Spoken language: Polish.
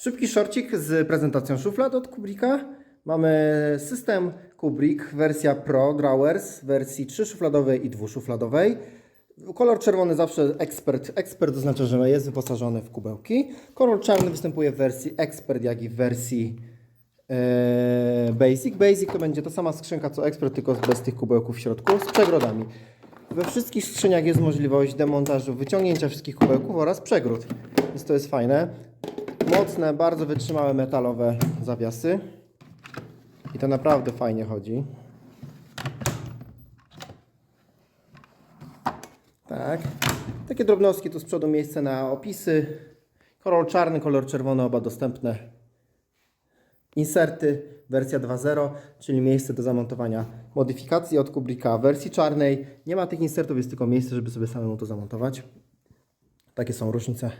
Szybki szorcik z prezentacją szuflad od Kubricka. Mamy system Kubrick, wersja Pro Drawers, wersji trzyszufladowej i dwuszufladowej. Kolor czerwony zawsze ekspert. Ekspert oznacza, że jest wyposażony w kubełki. Kolor czarny występuje w wersji ekspert, jak i w wersji e, basic. Basic to będzie ta sama skrzynka co ekspert, tylko bez tych kubełków w środku, z przegrodami. We wszystkich skrzyniach jest możliwość demontażu, wyciągnięcia wszystkich kubełków oraz przegród. Więc to jest fajne. Mocne, bardzo wytrzymałe metalowe zawiasy. I to naprawdę fajnie chodzi. Tak. Takie drobnostki tu z przodu miejsce na opisy. Kolor czarny, kolor czerwony, oba dostępne. Inserty, wersja 2.0, czyli miejsce do zamontowania modyfikacji od Kubricka. W wersji czarnej nie ma tych insertów, jest tylko miejsce, żeby sobie samemu to zamontować. Takie są różnice